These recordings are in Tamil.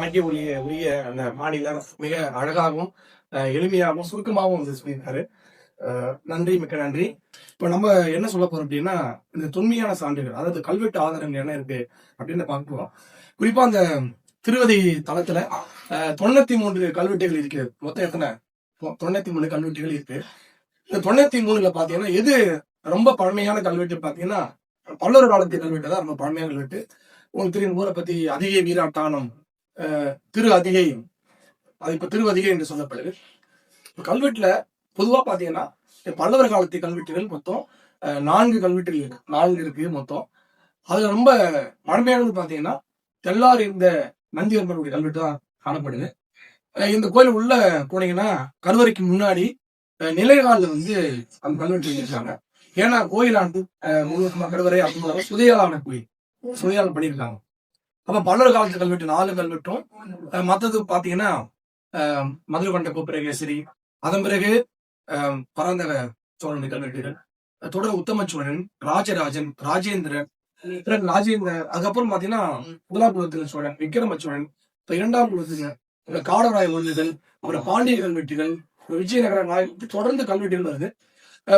தனக்கே உரிய உரிய அந்த மாநில மிக அழகாகவும் அஹ், எளிமையாகவும் சுருக்கமாகவும் வந்து சொல்லியிருக்காரு. நன்றி மிக்க நன்றி. இப்ப நம்ம என்ன சொல்ல போறோம் அப்படின்னா இந்த தொன்மையான சான்றுகள் அதாவது கல்வெட்டு ஆதாரங்கள் என்ன இருக்கு அப்படின்னு பார்க்க போறோம். குறிப்பா அந்த திருவதி தளத்துல தொண்ணூத்தி மூன்று கல்வெட்டுகள் இருக்கிறது மொத்தம் எத்தனை? தொண்ணூத்தி மூணு கல்வெட்டுகள் இருக்கு. இந்த தொண்ணூத்தி மூணுல பாத்தீங்கன்னா எது ரொம்ப பழமையான கல்வெட்டு பாத்தீங்கன்னா பல்லவர் காலத்து கல்வெட்டு தான் ரொம்ப பழமையான கல்வெட்டு. உங்களுக்கு தெரியும் ஊரை பத்தி அதிக வீராட்டானம் திரு அதிகை அது இப்ப திருவதிகை என்று சொல்லப்படுது. இப்போ கல்வெட்டுல பொதுவா பாத்தீங்கன்னா பல்லவர் காலத்து கல்வெட்டுகள் மொத்தம் அஹ், நான்கு கல்வெட்டுகள் இருக்கு. நான்கு இருக்கு மொத்தம். அதுல ரொம்ப பழமையானது பாத்தீங்கன்னா தெல்லார் இந்த நந்தியம்மனுடைய கல்வெட்டு தான் காணப்படுது. இந்த கோயில் உள்ள போனீங்கன்னா கருவறைக்கு முன்னாடி அஹ், நிலைகாலில் வந்து அந்த கல்வெட்டு வச்சிருக்காங்க ஏன்னா கோயிலாண்டு முழுவதுமா கருவறை அப்படின்னு சுதையாளான கோயில். சுதையால் பண்ணியிருக்காங்க. அப்ப பல்லவர் காலத்து கல்வெட்டு நாலு கல்வெட்டும் மற்றது மத்தது பாத்தீங்கன்னா மதுரை கொண்ட கோப்பிரகேசரி அதன் பிறகு அஹ், பரந்தக சோழனுடைய கல்வெட்டுகள் தொடர் உத்தம சோழன் ராஜராஜன் ராஜேந்திரன் ராஜேந்திரன் அதுக்கப்புறம் பாத்தீங்கன்னா முதலாம் குலத்தில் சோழன் விக்ரம சோழன் இப்ப இரண்டாம் குலத்துக்கு அப்புறம் காடராய அப்புறம் பாண்டிய கல்வெட்டுகள் விஜயநகர நாயக் தொடர்ந்து கல்வெட்டுகள் வருது.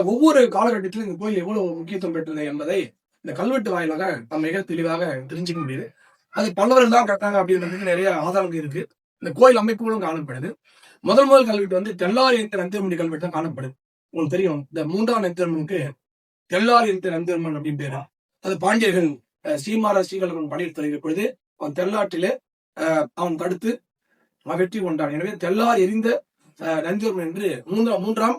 ஒவ்வொரு காலகட்டத்திலும் இந்த கோயில் எவ்வளவு முக்கியத்துவம் பெற்றது என்பதை இந்த கல்வெட்டு வாயிலாக நம்ம மிக தெளிவாக தெரிஞ்சுக்க முடியுது. அது பல்லவர்கள் தான் கட்டாங்க அப்படின்றதுக்கு நிறைய ஆதாரங்கள் இருக்கு. இந்த கோயில் அமைப்புகளும் காணப்படுது. முதல் முதல் கல்வெட்டு வந்து தெல்லாரி எந்த நந்திரமணி கல்வெட்டு தான் காணப்படுது. உங்களுக்கு தெரியும் இந்த மூன்றாம் நந்திரமனுக்கு தெல்லாரி எந்த நந்திரமன் அப்படின்னு பேரா. அது பாண்டியர்கள் சீமார ஸ்ரீமார படையில் தருகிற பொழுது அவன் தெல்லாற்றிலே அவன் தடுத்து வெற்றி கொண்டான். எனவே தெல்லார் எரிந்த நந்திரமன் என்று மூன்றாம் மூன்றாம்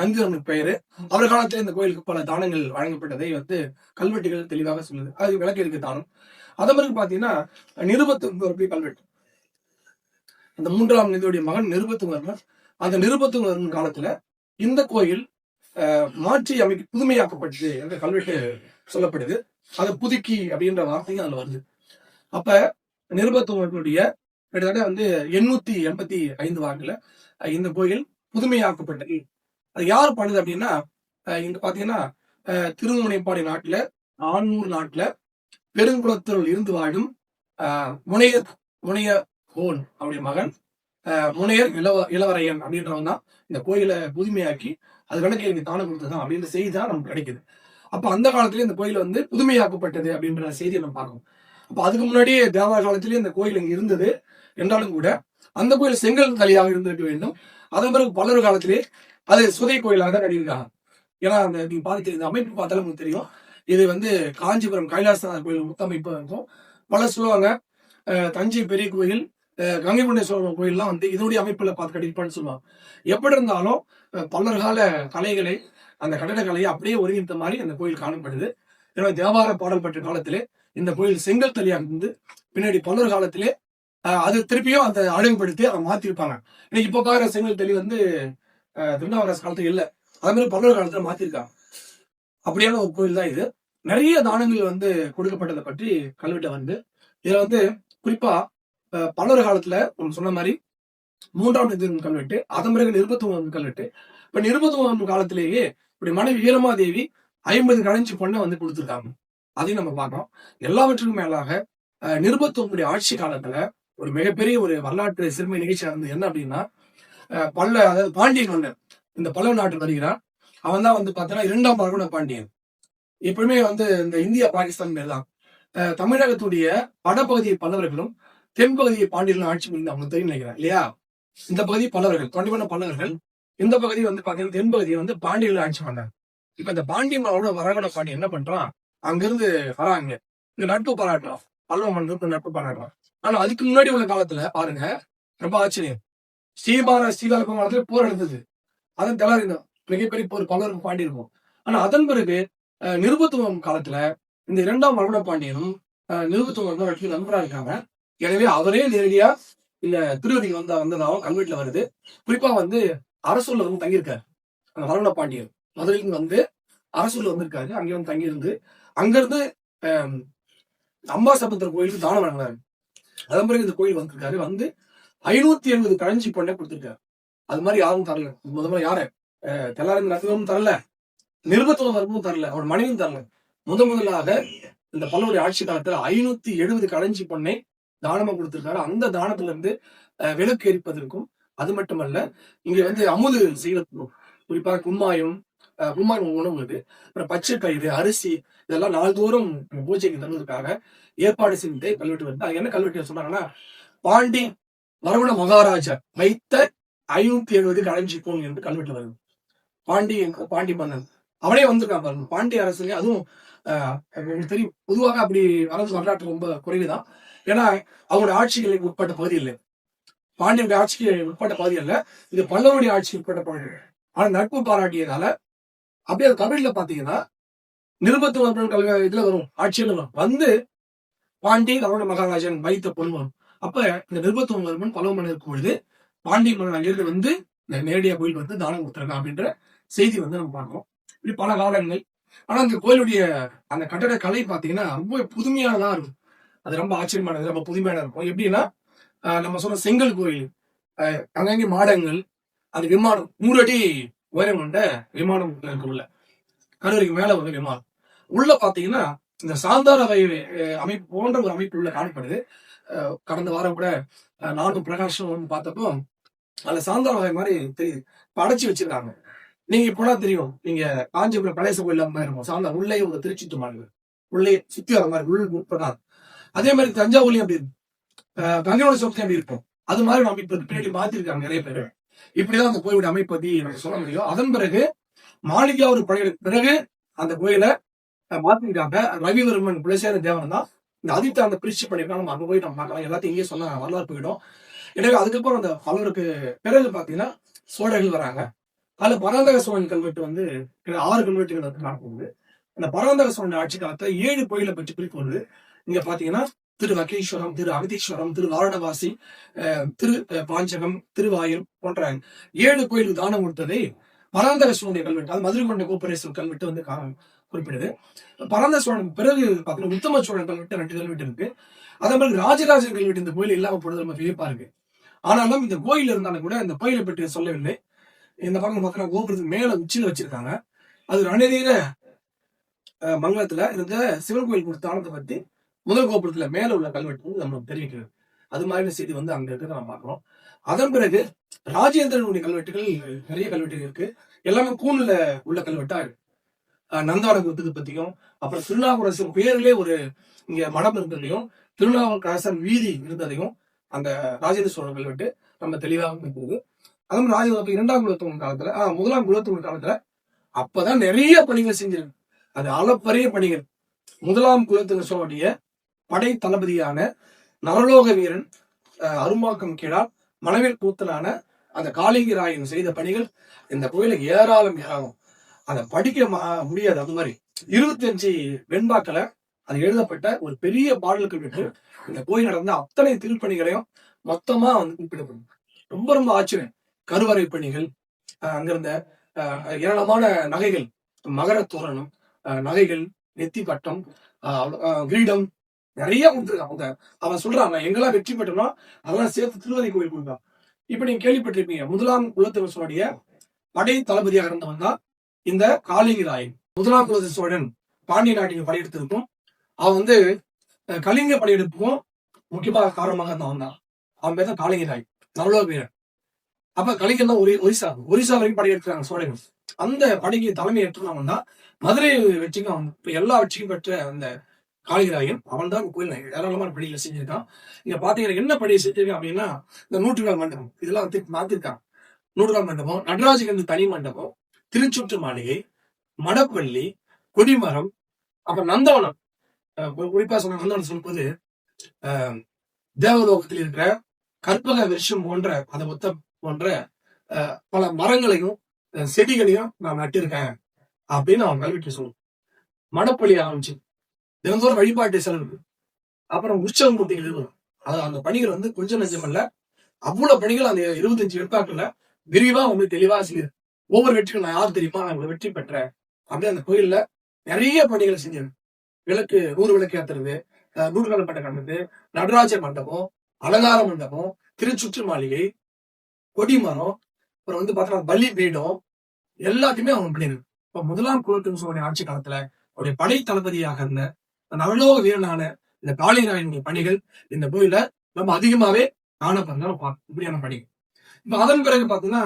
நந்திவர்மன் பெயரு. அவர் காலத்தில் இந்த கோயிலுக்கு பல தானங்கள் வழங்கப்பட்டதை வந்து கல்வெட்டுகள் தெளிவாக சொல்லுது. அது விளக்கு இருக்கு தானம்? அதே மாதிரி பாத்தீங்கன்னா நிருபத்து கல்வெட்டு. அந்த மூன்றாம் நிதியுடைய மகன் நிருபத்துவர்மர் அந்த நிருபத்துவர்மன் காலத்துல இந்த கோயில் அஹ், மாற்றி அமைக்க புதுமையாக்கப்பட்டது என்ற கல்வெட்டு சொல்லப்படுது. அது புதுக்கி அப்படின்ற வார்த்தையும் அதுல வருது. அப்ப நிருபத்துவர்களுடைய கிட்டத்தட்ட வந்து எண்ணூத்தி எண்பத்தி ஐந்து வாக்குல இந்த கோயில் புதுமையாக்கப்பட்டது. அது யார் பண்ணுது அப்படின்னா இங்க பாத்தீங்கன்னா அஹ், திருமுனைப்பாடி நாட்டுல ஆண்மூர் நாட்டுல பெருங்குளத்தூர் இருந்து வாழும் முனையர் முனைய கோன் அவருடைய மகன். முனையர் இளவ இளவரையன் அப்படின்றவன் தான். இந்த கோயிலை புதுமையாக்கி அது விளக்கு எனக்கு தானம் கொடுத்ததான் அப்படின்ற செய்தி தான் நமக்கு கிடைக்குது. அப்போ அந்த காலத்திலேயே இந்த கோயில் வந்து புதுமையாக்கப்பட்டது அப்படின்ற செய்தியை நம்ம பார்க்கணும். அப்போ அதுக்கு முன்னாடியே தேவா காலத்திலேயே இந்த கோயில் இங்க இருந்தது. என்றாலும் கூட அந்த கோயில் செங்கல் தலையாக இருந்திருக்க வேண்டும். அதன் பிறகு பல்லவர் காலத்திலே அது சுதை கோயிலாக தான் கட்டியிருக்காங்க ஏன்னா அந்த நீங்க பார்த்து இந்த அமைப்பு பார்த்தாலும் உங்களுக்கு தெரியும். இது வந்து காஞ்சிபுரம் கைலாசநாதர் கோயில் முத்தமைப்பு இருக்கும். பல சொல்லுவாங்க. அஹ், தஞ்சை பெரிய கோயில் கங்கை கொண்டை சோழன் கோயில்லாம் வந்து இதனுடைய அமைப்புல பார்த்து கட்டிருப்பான்னு சொல்லுவாங்க. எப்படி இருந்தாலும் பல்லர்கால கால கலைகளை அந்த கட்டடக்கலையை அப்படியே ஒருங்கிணைத்த மாதிரி அந்த கோயில் காணப்படுது. எனவே தேவார பாடல் பெற்ற காலத்திலே இந்த கோயில் செங்கல் தலியாக இருந்து பின்னாடி பல்லவர் காலத்திலே அது திருப்பியும் அந்த அழகுபடுத்தி அதை மாத்திருப்பாங்க. இன்னைக்கு இப்போ பாக்குற செங்கல் தெளி வந்து திருநாவரசு காலத்துல இல்லை. அதே மாதிரி பல்லவர் காலத்துல மாத்திருக்காங்க. அப்படியான ஒரு கோயில் தான் இது. நிறைய தானங்கள் வந்து கொடுக்கப்பட்டதை பற்றி கல்வெட்டை வந்து. இதுல வந்து குறிப்பா அஹ், பல்லவர் காலத்துல ஒன்று சொன்ன மாதிரி மூன்றாம் நிதியம் கல்வெட்டு அதன் பிறகு நிருபத்துவம் கல்வெட்டு. இப்ப நிருபத்துவம் காலத்திலேயே இப்படி மனைவி வீரமாதேவி ஐம்பது கடைஞ்சி பொண்ணை வந்து கொடுத்துருக்காங்க. அதையும் நம்ம பார்க்கறோம். எல்லாவற்றுக்கும் மேலாக அஹ், நிருபத்துவனுடைய ஆட்சி காலத்துல ஒரு மிகப்பெரிய ஒரு வரலாற்று சிறுமை நிகழ்ச்சி நடந்தது என்ன அப்படின்னா பல்ல அதாவது பாண்டியன் மன்னர் இந்த பல்லவ நாட்டு வருகிறான். அவன் தான் வந்து பார்த்தீங்கன்னா இரண்டாம் பரகுண பாண்டியன். எப்பவுமே வந்து இந்த இந்தியா பாகிஸ்தான் பேர் தான் அஹ், தமிழகத்துடைய வடபகுதியை பல்லவர்களும் தென்பகுதியை பாண்டியர்களும் ஆட்சி பண்ணி அவங்களுக்கு தெரியும் நினைக்கிறேன் இல்லையா? இந்த பகுதி பல்லவர்கள் தொண்டிவன பல்லவர்கள் இந்த பகுதி வந்து பாத்தீங்கன்னா தென்பகுதியை வந்து பாண்டியர்கள் ஆட்சி பண்ணாங்க. இப்ப இந்த பாண்டியனோட வரகட பாண்டி என்ன பண்றான்? அங்கிருந்து வராங்க. இந்த நட்பு பாராட்டுறான். பல்லவ மன்னருக்கு நட்பு பாராட்டுறான். ஆனா அதுக்கு முன்னாடி உள்ள காலத்துல பாருங்க ரொம்ப ஆச்சரியம். ஸ்ரீபார ஸ்ரீகாலப்ப காலத்துல போர் நடந்தது. அதன் தலறிந்தோம் மிகப்பெரிய போர் பல்லவருக்கு பாண்டி இருக்கும் ஆனா அதன் பிறகு நிருபத்துவம் காலத்துல இந்த இரண்டாம் மரபண பாண்டியனும் நிருபத்துவம் வந்து ரெண்டு நண்பராக இருக்காங்க. எனவே அவரே நேரடியா இந்த திருவதிக்கு வந்த வந்ததாகவும் கல்வெட்டுல வருது. குறிப்பா வந்து அரசூர்ல வந்து தங்கியிருக்காரு. அந்த மருட பாண்டியன் மதுரைக்கு வந்து அரசூர்ல வந்திருக்காரு. அங்கே வந்து தங்கியிருந்து அங்கிருந்து அஹ், அம்பாசமுத்திர கோயிலுக்கு தானம் வழங்கினாரு. அதன் பிறகு இந்த கோயில் வந்திருக்காரு. வந்து ஐநூத்தி எழுபது கழஞ்சி பொண்ணை கொடுத்திருக்காரு. அது மாதிரி யாரும் தரல. முதல்ல யாரு? அஹ், தெல்லாரின் தரல. நிருபத்துவம் வரமும் தரல அவர் மனைவியும் தரல. முத முதலாக இந்த பல்லவருடைய ஆட்சி காலத்துல ஐநூத்தி எழுபது கடைஞ்சி பொண்ணை தானமா கொடுத்திருக்காரு. அந்த தானத்துல இருந்து அஹ், விளக்கு எரிப்பதற்கும் அது மட்டுமல்ல இங்க வந்து அமுது செய்வதற்கும் குறிப்பா கும்மாயம் கும்மாயம் உணவு இது அப்புறம் பச்சை பயிறு அரிசி இதெல்லாம் நாள்தோறும் பூஜைக்கு தருவதற்காக ஏற்பாடு செய்து கல்வெட்டு வருது. அது என்ன கல்வெட்டு சொன்னாங்கன்னா பாண்டி வரவண மகாராஜா வைத்த ஐநூத்தி எழுபது களஞ்சி போன் என்று கல்வெட்டு வருது. பாண்டி பாண்டி மன்னன். அவனே வந்திருக்கான் பாருங்க. பாண்டிய அரசுலயே அதுவும் ஆஹ், உங்களுக்கு தெரியும் பொதுவாக அப்படி வரது வரலாற்று ரொம்ப குறைவுதான். ஏன்னா அவங்களுடைய ஆட்சிகளுக்கு உட்பட்ட பகுதி இல்லை. பாண்டியனுடைய ஆட்சிக்கு உட்பட்ட பகுதி அல்ல. இது பல்லவருடைய ஆட்சிக்கு உட்பட்ட பகுதி. ஆனா நட்பு பாராட்டியதால அப்படியே அது தமிழ்ல பாத்தீங்கன்னா நிருபத்துவர்மன் கல்வி இதுல வரும் ஆட்சியில வரும். வந்து பாண்டி ரமண மகாராஜன் வைத்த பொன் வரும். அப்ப இந்த நிருபத்துவம் வர்மன் பல்லவ மன்னர் இருக்கும் பொழுது பாண்டிய மன்னன் அங்கிருந்து வந்து இந்த நேரடியா கோயில் வந்து தானம் கொடுத்துருக்கான் அப்படின்ற செய்தி வந்து நம்ம பார்க்கிறோம். இப்படி பல காலங்கள். ஆனா அந்த கோயிலுடைய அந்த கட்டட கலை பாத்தீங்கன்னா ரொம்ப புதுமையானதா இருக்கும். அது ரொம்ப ஆச்சரியமானது. ரொம்ப புதுமையான இருக்கும். எப்படின்னா நம்ம சொன்ன செங்கல் கோயில் ஆஹ் அங்கங்கே மாடங்கள் அந்த விமானம் நூறு அடி உயரம் கொண்ட விமானம் இருக்கு உள்ள கல்லூரிக்கு மேல வந்து விமானம். உள்ள பாத்தீங்கன்னா இந்த சாந்தார வகை அமைப்பு போன்ற ஒரு அமைப்பு உள்ள காணப்படுது. கடந்த வாரம் கூட அஹ், நானும் வந்து பார்த்தப்போ அதுல சாந்தார வகை மாதிரி தெரியுது. படைச்சு வச்சிருக்காங்க. நீங்க போனா தெரியும் நீங்க காஞ்சிபுரம் கணேச கோயில் மாதிரி இருக்கும். சாந்தா உள்ளே ஒரு திருச்சி துமாங்க உள்ளே சுத்தி வர மாதிரி உள் உட்படாது அதே மாதிரி தஞ்சாவூர்லயும் அப்படி அஹ், கங்கையோட சோப்தி அப்படி இருக்கும். அது மாதிரி நம்ம இப்ப பின்னாடி மாத்திருக்காங்க நிறைய பேர். இப்படிதான் அந்த கோயிலுடைய அமைப்பு பத்தி எனக்கு சொல்ல முடியும். அதன் பிறகு மாளிகாவூர் படைகளுக்கு பிறகு அந்த கோயிலை மாத்திருக்காங்க. ரவிவர்மன் புலசேர தேவன் தான். இந்த ஆதித்த அந்த பிரிச்சு பண்ணிருக்காங்க. நம்ம அங்க போய் நம்ம பார்க்கலாம். எல்லாத்தையும் இங்கேயே சொன்ன வரலாறு போயிடும். எனவே அதுக்கப்புறம் அந்த பலருக்கு பிறகு பாத்தீங்கன்னா சோழர்கள் வராங்க. அதுல பராந்தக சோழன் கல்வெட்டு வந்து ஆறு கல்வெட்டுகள் வந்து காணப்படுது. அந்த பராந்தக சோழன் ஆட்சி காலத்துல ஏழு கோயிலை பற்றி பிரிப்பு வருது. இங்க பாத்தீங்கன்னா திரு வகேஸ்வரம் திரு அகதீஸ்வரம் திரு வாரணவாசி அஹ், திரு பாஞ்சகம் திருவாயூர் போன்ற ஏழு கோயிலுக்கு தானம் கொடுத்ததை பராந்தக சோழனுடைய கல்வெட்டு அது மதுரை கொண்ட கோப்பரேஸ்வர் கல்வெட்டு வந்து கா- குறிப்பிடுது. பரந்த சோழன் பிறகு பார்த்தீங்கன்னா உத்தம சோழன் கல்வெட்டு ரெண்டு கல்வெட்டு இருக்கு. அதே மாதிரி ராஜராஜன் கல்வெட்டு இந்த கோயில் இல்லாம போனது நம்ம வியப்பா இருக்கு. ஆனாலும் இந்த கோயில் இருந்தாலும் கூட இந்த கோயிலை பற்றி சொல்லவில்லை. இந்த பக்கம் பார்த்தீங்கன்னா கோபுரத்துக்கு மேல உச்சியில வச்சிருக்காங்க. அது ரணதீர அஹ், மங்கலத்துல இருந்த சிவன் கோயில் கொடுத்த தானத்தை பத்தி முதல் கோபுரத்துல மேல உள்ள கல்வெட்டு வந்து நம்மளுக்கு தெரிவிக்கிறது. அது மாதிரி செய்தி வந்து அங்க இருக்கிறத நம்ம பார்க்கிறோம். அதன் பிறகு ராஜேந்திரனுடைய கல்வெட்டுகள் நிறைய கல்வெட்டுகள் இருக்கு. எல்லாமே கூணுல உள்ள கல்வெட்டா இருக்கு. அஹ், பத்தியும் அப்புறம் திருநாவுக்கரசர் பேரிலே ஒரு இங்க மடம் இருந்ததையும் திருநாவுக்கரசர் வீதி இருந்ததையும் அந்த ராஜேந்திர சோழன் கல்வெட்டு நம்ம தெளிவாக இருக்குது அதுவும் மாதிரி இரண்டாம் குலத்தவன் காலத்துல ஆஹ் முதலாம் குலத்தவன் காலத்துல அப்பதான் நிறைய பணிகள் செஞ்சிருக்கு அது அளப்பரிய பணிகள். முதலாம் குலத்தின் சோழனுடைய படை தளபதியான நரலோக வீரன் அஹ், அரும்பாக்கம் கீழால் மனவில் கூத்தனான அந்த காளிங்கி ராயன் செய்த பணிகள் இந்த கோயிலுக்கு ஏராளம் ஏராளம் அதை படிக்க முடியாது. அது மாதிரி இருபத்தி அஞ்சு வெண்பாக்களை அது எழுதப்பட்ட ஒரு பெரிய பாடலுக்கு விட்டு இந்த கோயில் நடந்த அத்தனை திருப்பணிகளையும் மொத்தமா வந்து குறிப்பிடப்படும். ரொம்ப ரொம்ப ஆச்சரியம். கருவறை பணிகள் அஹ், அங்கிருந்த அஹ், ஏராளமான நகைகள் மகர தோரணம் அஹ், நகைகள் நெத்தி பட்டம் கிரீடம் நிறைய கொடுத்துருக்கான் அவங்க அவன் சொல்றாங்க எங்கெல்லாம் வெற்றி பெற்றோம்னா அதெல்லாம் சேர்த்து திருவதி கோயில் கொடுத்தான் இப்ப நீங்க கேள்விப்பட்டிருப்பீங்க முதலாம் குலத்தவர் சோழனுடைய படை தளபதியாக இருந்தவன் தான் இந்த காளிங்கி ராயன். முதலாம் குலத்த சோழன் பாண்டிய நாட்டின் படையெடுத்திருக்கும். அவன் வந்து கலிங்க படையெடுப்புக்கும் முக்கியமாக காரணமாக இருந்தவன் தான். அவன் பேர் தான் காளிங்கி ராய் நல்ல வீரன். அப்ப கலிங்கன் தான் ஒரி ஒரிசா ஒரிசா வரைக்கும் படையெடுக்கிறாங்க சோழர்கள். அந்த படைக்கு தலைமை ஏற்றுனவன் தான் மதுரை வெற்றிக்கும் அவன் எல்லா வெற்றிக்கும் பெற்ற அந்த காளிகராயன் அவன் தான் கோயில் ஏராளமான பணிகளை செஞ்சிருக்கான். இங்க பாத்தீங்கன்னா என்ன பணியை செஞ்சிருக்கான் அப்படின்னா இந்த நூற்றுக்கால் மண்டபம். இதெல்லாம் வந்து மாத்திருக்கான் நூற்றுக்கால் மண்டபம் நடராஜகந்து தனி மண்டபம் திருச்சுற்று மாளிகை மடப்பள்ளி கொடிமரம் அப்புறம் நந்தவனம். அஹ் குறிப்பா சொன்ன நந்தவனம் சொல்லும்போது அஹ், தேவலோகத்தில் இருக்கிற கற்பக விருஷம் போன்ற அதை ஒத்த போன்ற பல மரங்களையும் அஹ், செடிகளையும் நான் நட்டிருக்கேன் அப்படின்னு அவன் கல்விக்கு சொல்லுவோம் மடப்பள்ளி ஆரம்பிச்சு தினந்தோறும் வழிபாட்டு செலவு அப்புறம் உற்சவம் கூட்டிகள் எழுதுவோம் அது அந்த பணிகள் வந்து கொஞ்சம் நெஞ்சம் அல்ல அவ்வளவு பணிகள் அந்த இருபத்தஞ்சு வெட்பாக்கள்ல விரிவா வந்து தெளிவா செய்யுது ஒவ்வொரு வெற்றிக்கும் நான் யார் தெரியுமா? நான் வெற்றி பெற்றேன் அப்படியே அந்த கோயில்ல நிறைய பணிகளை செஞ்சது விளக்கு நூறு விளக்கு ஏத்துறது அஹ் நூறுகால மண்டபம் கண்டது நடராஜ மண்டபம் அலங்கார மண்டபம் திருச்சுற்று மாளிகை கொடிமரம் அப்புறம் வந்து பாத்தீங்கன்னா பலி பீடம் எல்லாத்தையுமே அவங்க பண்ணிருக்கு இப்ப முதலாம் குலத்தின் சோழனுடைய ஆட்சி காலத்துல அவருடைய படை தளபதியாக இருந்த நவலோக வீரனான இந்த காளிராயனுடைய பணிகள் இந்த கோயில ரொம்ப அதிகமாவே காணப்படுறோம் இப்படியான பணிகள். இப்ப அதன் பிறகு பாத்தீங்கன்னா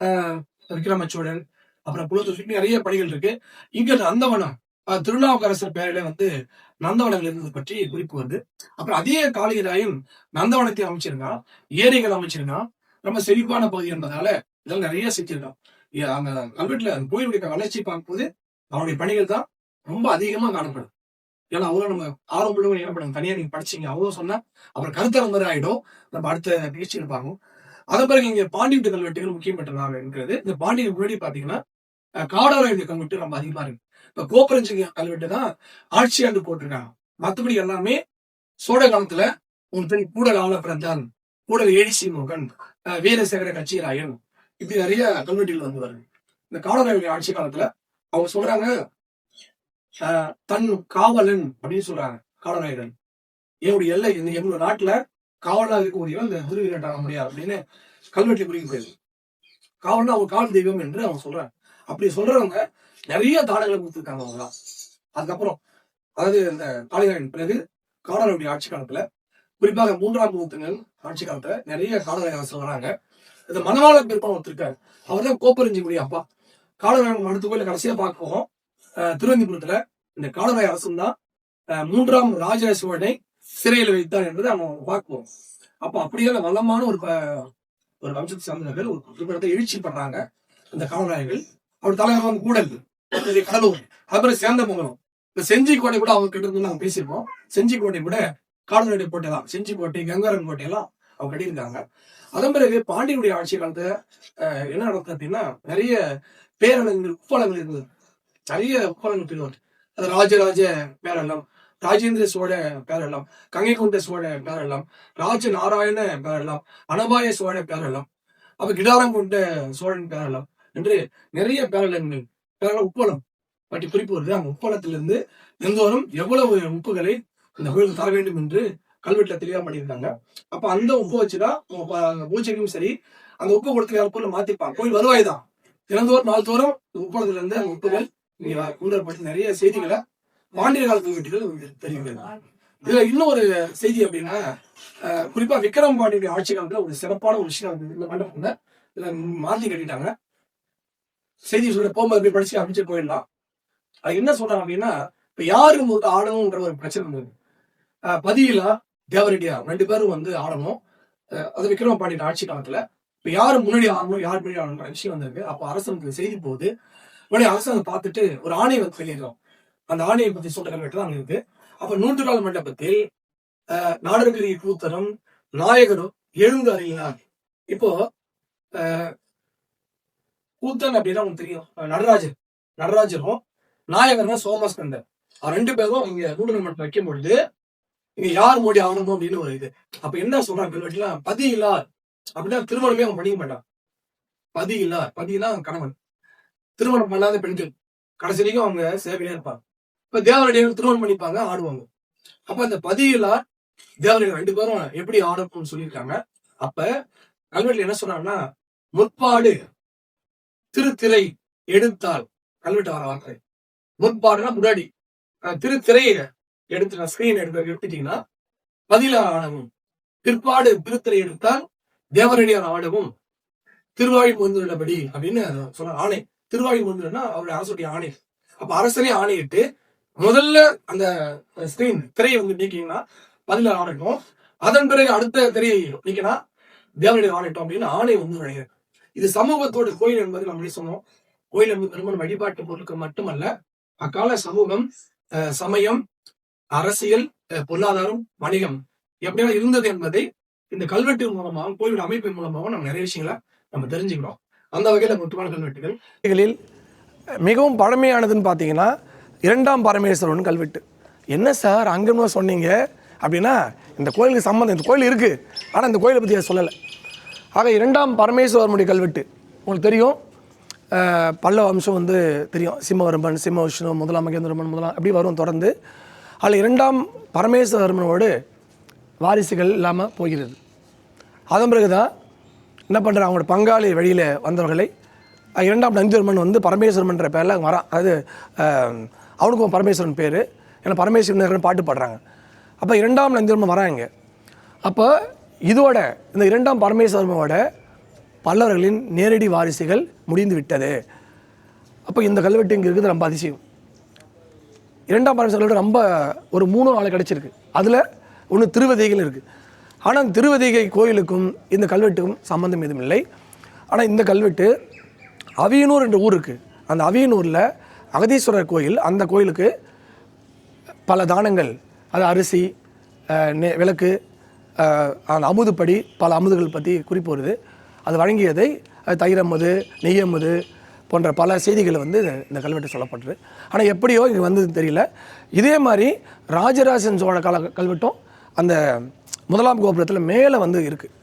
ஆஹ், விக்ரம சோழன் அப்புறம் புலத்தூர் நிறைய பணிகள் இருக்கு. இங்க நந்தவனம் திருநாவுக்கரசர் பேரில வந்து நந்தவனங்கள் இருந்தது பற்றி குறிப்பு வருது. அப்புறம் அதே காளிராயன் நந்தவனத்தை அமைச்சிருந்தான் ஏரிகள் அமைச்சிருந்தான். ரொம்ப செழிப்பான பகுதி என்பதால இதெல்லாம் நிறைய செஞ்சிருக்கான் அங்க அந்த கல்வெட்டுல அந்த கோயிலுடைய வளர்ச்சி பார்க்கும்போது அவனுடைய பணிகள் தான் ரொம்ப அதிகமா காணப்படும். ஏன்னா அவ்வளவு நம்ம ஆர்வம் உள்ளவங்க என்ன பண்ணுங்க? தனியா நீங்க படிச்சீங்க. அவ்வளவு சொன்னா அப்புறம் கருத்தரம் மாதிரி ஆயிடும். நம்ம அடுத்த நிகழ்ச்சியில் பார்ப்போம். அதன் பிறகு இங்க பாண்டியட்டு கல்வெட்டுகள் முக்கியம் பெற்றதாக இருக்கிறது. இந்த பாண்டியன் முன்னாடி பாத்தீங்கன்னா காடாரோடைய கல்வெட்டு ரொம்ப அதிகமா இருக்கு. இப்ப கோப்பரஞ்சி கல்வெட்டு தான் ஆட்சியாண்டு போட்டிருக்காங்க. மத்தபடி எல்லாமே சோழ காலத்துல ஒரு தனி கூடல் ஆள பிறந்தான். கூடல் ஏடிசி மோகன் வீரசேகர கட்சிராயன் இப்படி நிறைய கல்வெட்டிகள் வந்து வருது. இந்த காடலாயுடைய ஆட்சி காலத்துல அவங்க சொல்றாங்க அஹ், தன் காவலன் அப்படின்னு சொல்றாங்க காடலாயுடன் என்னுடைய எல்லை இந்த எவ்வளவு நாட்டுல காவலா இருக்கக்கூடிய இந்த திருவீரட்டாக முடியாது அப்படின்னு கல்வெட்டு குறிக்கப்படுது காவல்னா அவங்க காவல் தெய்வம் என்று அவங்க சொல்றாங்க. அப்படி சொல்றவங்க நிறைய தாடங்களை கொடுத்துருக்காங்க அவங்க அதுக்கப்புறம் அதாவது இந்த காளிதாயின் பிறகு காவலருடைய ஆட்சி காலத்துல குறிப்பாக மூன்றாம் முகத்தினர் ஆட்சி காலத்துல நிறைய காடலாய் அரசு வராங்க. இந்த மணவாள பெருமாள் ஒருத்திருக்காரு. அவர் தான் கோப்பரஞ்சி அப்பா. காலநாயகம் அடுத்த கோயில கடைசியா பார்ப்போம் அஹ் திருவந்திபுரத்துல இந்த காலநாய அரசும் தான் மூன்றாம் ராஜராஜ சோழனை சிறையில் வைத்தார் என்பதை நம்ம பார்க்குவோம் அப்ப அப்படியே வளமான ஒரு ஒரு வம்சத்தை சார்ந்தவர்கள் ஒரு குறிப்பிடத்தை எழுச்சி பண்றாங்க இந்த காலநாயகர்கள் அவர் தலைநகரம் கூடல் கடலூர். அப்புறம் சேந்தமங்கலம். இந்த செஞ்சி கோட்டை கூட அவங்க கிட்ட இருந்து நாங்க பேசியிருக்கோம். செஞ்சி கோட்டை கூட காடலுடைய கோட்டை செஞ்சி கோட்டை கங்காரன் கோட்டை எல்லாம் அவங்க கட்டியிருக்காங்க அதன் பிறகு பாண்டியனுடைய ஆட்சி காலத்துல என்ன நடக்கும் அப்படின்னா நிறைய பேரளங்கள் உப்பளங்கள் இருந்தது. நிறைய உப்பளங்கள் பிரிவு அது ராஜராஜ பேரெல்லாம் ராஜேந்திர சோழ பேரளம் கங்கை கொண்ட சோழ பேரளம் ராஜ நாராயண பேரளம் அனபாய சோழ பேரளம் அப்ப கிடாரம் கொண்ட சோழன் பேரெல்லாம் என்று நிறைய பேரளங்கள் பேரளம் உப்பளம் பற்றி குறிப்பு வருது. அந்த உப்பளத்திலிருந்து எந்தோறும் எவ்வளவு உப்புகளை இந்த கோயிலுக்கு தர வேண்டும் என்று கல்வெட்டுல தெளிவா பண்ணியிருக்காங்க அப்ப அந்த உப்பு வச்சுதான் பூஜைக்கும் சரி அந்த உப்பு கொடுத்து வேற மாத்திப்பான் கோயில் வருவாய் தான். தினந்தோறும் நாள் தோறும் உப்பளத்துல இருந்து அந்த உப்புகள் இங்க பற்றி நிறைய செய்திகளை பாண்டிய காலத்து வீட்டுகள் தெரிவிக்கிறது இதுல இன்னும் ஒரு செய்தி அப்படின்னா அஹ், குறிப்பா விக்ரம் பாண்டியுடைய ஆட்சி காலத்துல ஒரு சிறப்பான ஒரு விஷயம் வந்து இந்த மண்டபத்துல இதுல மாத்தி கட்டிட்டாங்க. செய்தி சொல்ற போகும்போது போய் படிச்சு அமைச்சு போயிடலாம். அது என்ன சொல்றாங்க அப்படின்னா இப்ப யாரு ஆடணும்ன்ற ஒரு பிரச்சனை வந்தது. அஹ், பதியிலா தேவரெட்டியா ரெண்டு பேரும் வந்து ஆடணும். அஹ், அது விக்ரம பாண்டியன் ஆட்சி காலத்துல. இப்ப யாரு முன்னாடி ஆடணும் யார் முன்னாடி ஆடணுன்ற விஷயம் வந்திருக்கு. அப்ப அரசனுக்கு செய்தி போகுது. உடனே அரசன் பார்த்துட்டு ஒரு ஆணையை வந்து வெளியிடுறோம் அந்த ஆணையை பத்தி சொல்ற கல்வெட்டு தான் இருக்கு. அப்ப நூற்று கால மண்டபத்தில் அஹ், நாடகரி நாயகரும் எழுந்து அறியினார் இப்போ கூத்தன் அப்படின்னா உங்களுக்கு தெரியும். நடராஜர் நடராஜரும் நாயகர்னா சோமஸ்கந்தர். ரெண்டு பேரும் இங்க நூறு மண்டபம் வைக்கும் பொழுது இங்க யார் மோடி ஆகணும் அப்படின்னு ஒரு இது. அப்ப என்ன சொல்றாங்க கல்வெட்டுலாம் பதி இல்லார் அப்படின்னா திருமணமே அவன் பண்ணிக்க மாட்டான். பதி இல்லார் பதினா கணவன். திருமணம் பண்ணாத பெண்கள். கடைசி வரைக்கும் அவங்க சேவையிலே இருப்பாங்க. இப்ப தேவரடிகள் திருமணம் பண்ணிப்பாங்க ஆடுவாங்க. அப்ப அந்த பதியிலா தேவரடிகள் ரெண்டு பேரும் எப்படி ஆடணும்னு சொல்லியிருக்காங்க. அப்ப கல்வெட்டுல என்ன சொன்னாங்கன்னா முற்பாடு திருத்திரை எடுத்தால் கல்வெட்டு வர வார்த்தை. முற்பாடுனா முன்னாடி. திருத்திரை எடுத்து எடுத்து ஸ்கிரீன் எடுத்து எடுத்துட்டீங்கன்னா பதில ஆடவும். பிற்பாடு திருத்திரை எடுத்தால் தேவரடியார் ஆடவும். திருவாழி முந்திரபடி அப்படின்னு சொன்ன ஆணை. திருவாழி முந்துனா அவருடைய அரசுடைய ஆணை. அப்ப அரசனே ஆணையிட்டு முதல்ல அந்த ஸ்கிரீன் திரையை வந்து நீக்கிங்கன்னா பதில ஆடட்டும். அதன் பிறகு அடுத்த திரையை நீக்கினா தேவனுடைய ஆணையிட்டோம் அப்படின்னு ஆணை வந்து நுழையுது இது சமூகத்தோட கோயில் என்பது நம்ம சொன்னோம்? கோயில் என்பது பெரும்பாலும் வழிபாட்டு பொருட்கள் மட்டுமல்ல அக்கால சமூகம் சமயம் அரசியல் பொருளாதாரம் வணிகம் எப்படியெல்லாம் இருந்தது என்பதை இந்த கல்வெட்டு மூலமாகவும் கோயிலோட அமைப்பின் மூலமாகவும் நம்ம நிறைய விஷயங்களை நம்ம தெரிஞ்சுக்கிறோம். அந்த வகையில் முக்கியமான கல்வெட்டுகள். மிகவும் பழமையானதுன்னு பார்த்தீங்கன்னா இரண்டாம் பரமேஸ்வரன் கல்வெட்டு. என்ன சார் அங்கன்னு சொன்னீங்க? அப்படின்னா இந்த கோயிலுக்கு சம்மந்தம் இந்த கோயில் இருக்குது ஆனால் இந்த கோயிலை பற்றி சொல்லலை. ஆக இரண்டாம் பரமேஸ்வரனுடைய கல்வெட்டு. உங்களுக்கு தெரியும். பல்லவ அம்சம் வந்து தெரியும். சிம்மவர்மன் சிம்ம விஷ்ணு முதலாம் மகேந்திரமன் முதலாம் அப்படி வரும் தொடர்ந்து. அதில் இரண்டாம் பரமேஸ்வரமனோடு வாரிசுகள் இல்லாமல் போகிறது. அதன் பிறகு தான் என்ன பண்ணுறாங்க அவங்களோட பங்காளி வழியில் வந்தவர்களை இரண்டாம் நந்திவர்மன் வந்து பரமேஸ்வரன்ன்ற பேரில் வரான். அதாவது அவனுக்கும் பரமேஸ்வரன் பேர். ஏன்னா பரமேஸ்வரன் பாட்டு பாடுறாங்க. அப்போ இரண்டாம் நந்திவர்மன் வராங்க அப்போ இதோட இந்த இரண்டாம் பரமேஸ்வரனோட பல்லவர்களின் நேரடி வாரிசுகள் முடிந்து விட்டது. அப்போ இந்த கல்வெட்டு இங்கே இருக்குது ரொம்ப அதிசயம். இரண்டாம் பரமேஸ்வரர்கள் ரொம்ப ஒரு மூணு நாள் கிடச்சிருக்கு. அதில் ஒன்று திருவதிகள் இருக்குது ஆனால் அந்த திருவதிகை கோயிலுக்கும் இந்த கல்வெட்டுக்கும் சம்மந்தம் எதுவும் இல்லை. ஆனால் இந்த கல்வெட்டு அவியனூர் என்ற ஊர் இருக்குது அந்த அவியனூரில் அகதீஸ்வரர் கோயில் அந்த கோயிலுக்கு பல தானங்கள் அது அரிசி நெ- விளக்கு அந்த அமுதுப்படி பல அமுதுகள் பற்றி குறிப்பு வருது. அது வழங்கியதை அது தயிரம்மது நெய்யம்மது போன்ற பல செய்திகள் வந்து இந்த கல்வெட்டு சொல்லப்பட்டது. ஆனால் எப்படியோ இங்கே வந்தது தெரியல. இதே மாதிரி ராஜராஜன் சோழ கால கல்வெட்டும் அந்த முதலாம் கோபுரத்தில் மேலே வந்து இருக்குது